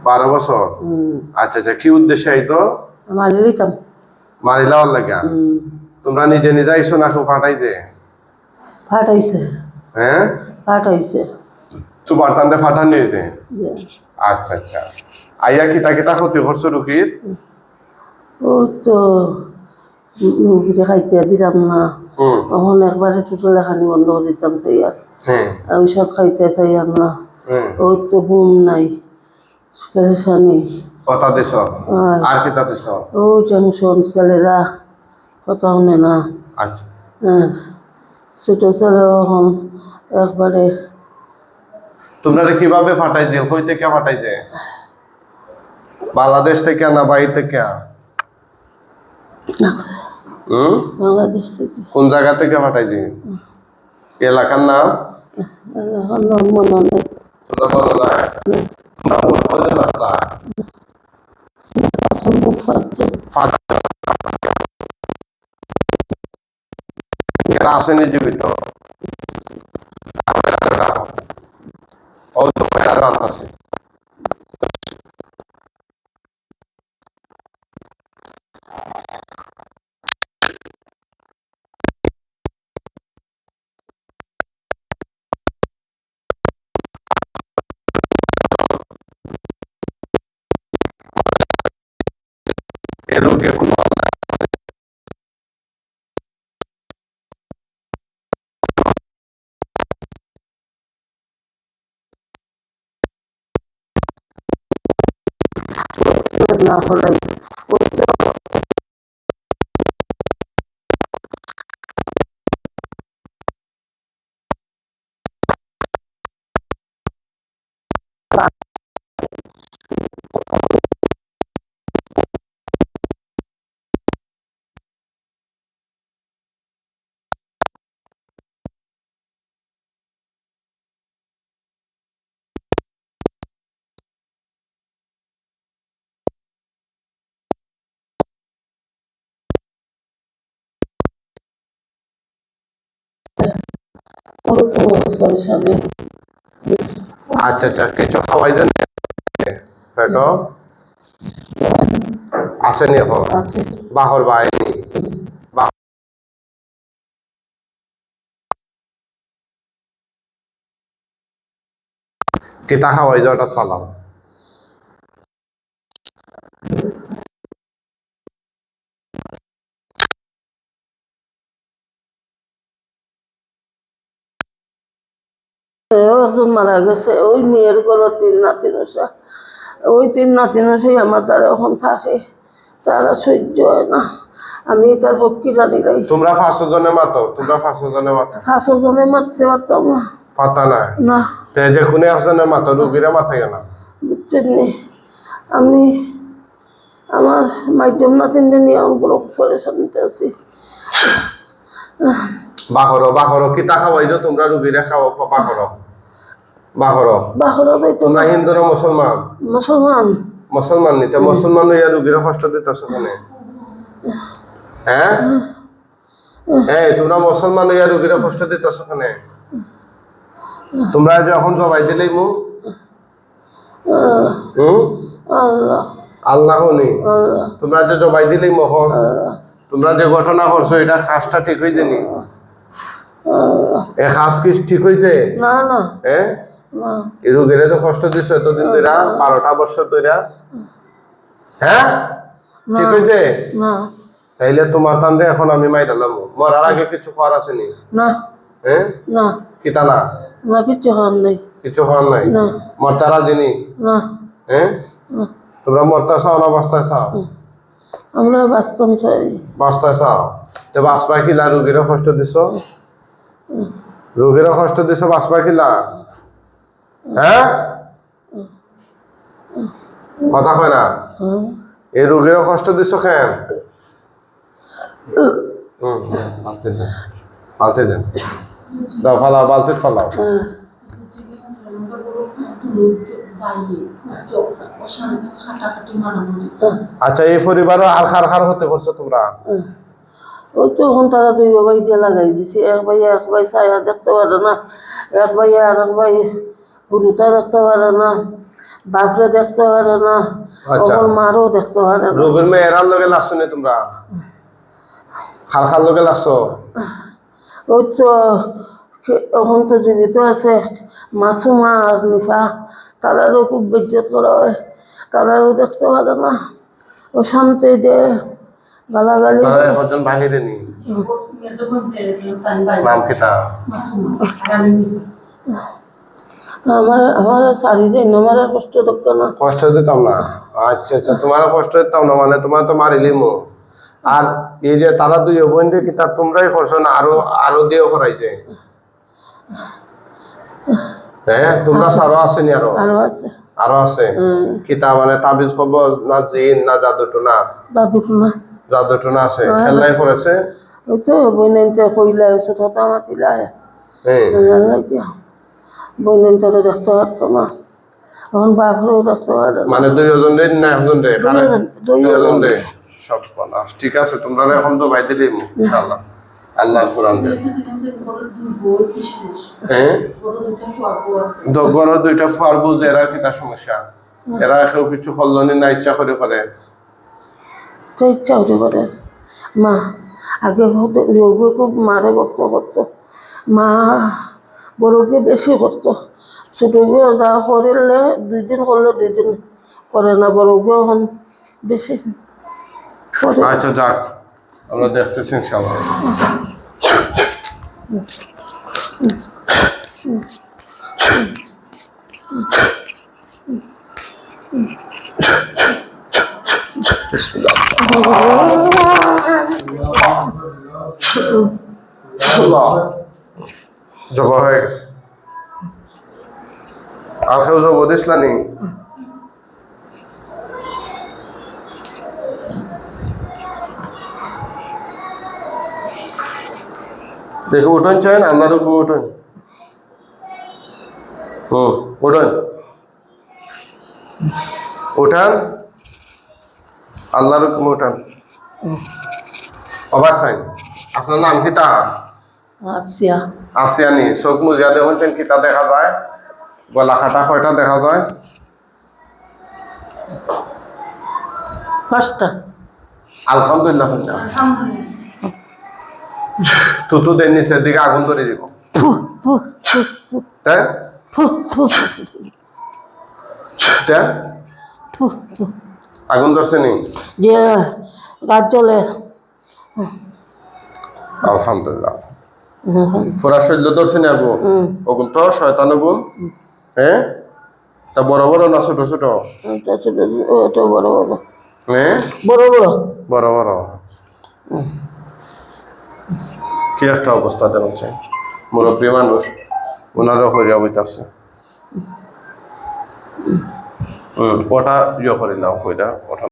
বারো বছর? আচ্ছা আচ্ছা কি উদ্দেশ্যে আইতো মারি দিতাম মারিলাওয়ার লাগা? হুম। তোমরা নিজে নিজে আইসো না খুব ফাটাইতে? ফাটাইছে। হ্যাঁ? ফাটাইছে। তোমার তান্ডে ফাটান নিতে আচ্ছা আচ্ছা। আইয়া কিতা কিতা ক্ষতি করছ রুকির? ও তো মুরগিটা খাইতে দিতাম না। তখন একবারে টোটাল এখানি বন্ধ করে দিতাম সেই আর। হ্যাঁ। ঔষধ খাইতে চাই আর না। হুম ওই তো ঘুম নাই। পেরেশানি কথা দিছ? আর কিতা দিছ? ও টেনশন ছেলেরা কথা শুনে না। আচ্ছা। হ্যাঁ ছোটো ছেলে একবারে তোমরা কীভাবে ফাটাই দিয়ে কই থেকে ফাটাই দে বাংলাদেশ থেকে না বাইরে থেকে? হুম? বাংলাদেশ থেকে। কোন জায়গা থেকে ফাটাই এলাকার নাম? আর মনে নেই। আসেনি জীবিত এ রোগে কোনো না হলে ওই তো ওই তো আচ্ছা আচ্ছা কিছু খাওয়াই দেন। পেট আসেনি এখন? বাহর বাইনি বাহ। কিতা খাওয়াই যাওয়াটা চালাও। একজন মারা গেছে ওই মেয়ের ঘর তিন নাতি নশা ওই তিন নাতি নশাই আমার তারা এখন থাকে তারা সহ্য হয় না। আমি তার পক্ষে জানি নাই। তোমরা পাঁচশো জনে মাতো তোমরা পাঁচশো জনে মাতো। পাঁচশো জনে মারতে পারতাম না। পাতা না। তে যে খুনে একজনে মাতো রুগীরা মাথা গেল। বুঝছেন নি? আমি আমার মাধ্যম নাতিনটা নিয়ে আমি পরেশানিতে আছি। বাহর বাহর কিতা খাওয়াই যাও তোমরা রুগীরা খাওয়া বাহর। তোমরা হিন্দু না মুসলমান? মুসলমান। মুসলমান নিতে মুসলমান ইয়া রুগীরা কষ্ট দিতেছ কেনে? হ্যাঁ? এই তোমরা মুসলমান ইয়া রুগীরা কষ্ট দিতেছ কেনে? তোমরা যখন জবাই দিলেই মু? আল্লাহ। তোমরা যে জবাই দিলেই মোহন তোমরা যে ঘটনা করছ এটা খাসটা ঠিক হয়ে দিনি এ খাস কি ঠিক হয়েছে না না। হ্যাঁ রোগীরা কষ্ট দিছ এতদিন ধরে বারোটা বছর ধরে হ্যাঁ? ঠিক হয়েছে? না তাইলে তোমার তান্দে এখন আমি মাইরালাম মরার আগে কিছু আছেনি না। হ্যাঁ? না। কিতা না? না কিছু নেই। কিছু নাই? না। হ্যাঁ? না। তোমরা মরতা চাও না বাস্তায় চাও? আমরা বাস্তব চাই। বাস্তায় চাও? তো বাঁচবা কিলা রোগীরা কষ্ট দিছ? রোগীরা কষ্ট দিছ বাঁচবা কিলা হ্যাঁ? কথা কয় না? এই রোগীরা কষ্ট দিছ কেন? বালতি দেন দাও, ফালাও ফালাও। আচ্ছা এই পরিবারও আর খার খার হতে করছ তোমরা? ওই তো এখন তারা ভাই দিয়ে লাগাই দিছে। এক ভাই এক ভাই ছায়া দেখতে পারে না। এক ভাই আর এক ভাই গুরুতা দেখতে পারে না বাপরে দেখতে পারে না আচ্ছা। ওর মারও দেখতে পারে না। রবির মেয়েরার লগে লাগছো নি তোমরা? খাল খাল লগে লাগছো? ওই তো এখন তো জীবিত আছে মাসুমা আর নিফা তারারও খুব বেজ্জত করা হয় তারারও দেখতে পারে না। ও শান্তি দে গালাগালি তারা বাহিরে নি নাম কিতা আমার আমার চারিদিন আমার আর কষ্ট দেখতো না। কষ্ট দিতাম না। আচ্ছা আচ্ছা তোমার কষ্ট দিতাম না মানে তোমার তো মারিলি মো। আর এই যে তারা দুই বোন দিয়ে কিতা তোমরাই করছ না? আরও আরও দিয়েও করাইছে? হ্যাঁ তোমরা আরও আসেনি আরও? আরও আছে। আরও আছে? কিতা মানে তাবিজ খবর না জিন না জাদু টোনা দাদু না জাদু টোনা আছে খেলাই করেছে? ওই তো বইনাইতে কইলা এসে থতা মাতিলা। হ্যাঁ লাগিয়া বইনাইতে দেখতে পারতো না এখন বাপরেও দেখতে পারে মানে দুইজন রে না একজন রে দুইজন, দুইজন রে সব ঠিক আছে তোমরা এখন তো বাই দিলি ইনশাআল্লাহ। আল্লাহ কোরআন দে হ্যাঁ? দুইটা এরা সমস্যা। এরা কেউ কিছু না ইচ্ছা করে করে। তো ইচ্ছা হতে পারে মা আগে রোগে খুব মারে বক্ত করতো। মা বড়কে বেশি করতো। ছোটকে যা করলে দুই দিন করলে দুই দিন করে না বড়কে এখন বেশি। আচ্ছা যাক আমরা দেখতেছি ইনশাআল্লাহ। আল্লাহ। জবা হয়ে গেছে। আর কেউ জব দিস না দেখো উঠোন চাই না আপনার উপর উঠোন। হুম উঠোন। উঠান। আল্লাহর হুকুম উঠান। অবাক সাইন আপনার নাম কিতা আসিয়া। আসিয়ানি চোখ মুজিয়া দেখুন কিতা দেখা যায়? গলা খাটা কয়টা দেখা যায়? পাঁচটা। আলহামদুলিল্লাহ তুতু দেন নিচের দিকে আগুন ধরে দিব। আগুন ধরছে নি? যে গাছ জ্বলে। আলহামদুলিল্লাহ। পুরা শৈল্য ধরছে নি আগুন ওগুন তো শয়তান গুণ হ্যাঁ তা বড় বড় না ছোট ছোট? ছোট বড় বড়। হ্যাঁ বড় বড়। বড় বড়। কি একটা অবস্থা জানাচ্ছে মুরব্বী মানুষ ওনারও হরিয়া বইতাছে। হুম ওটা ইয়ে করি কইরা ওটা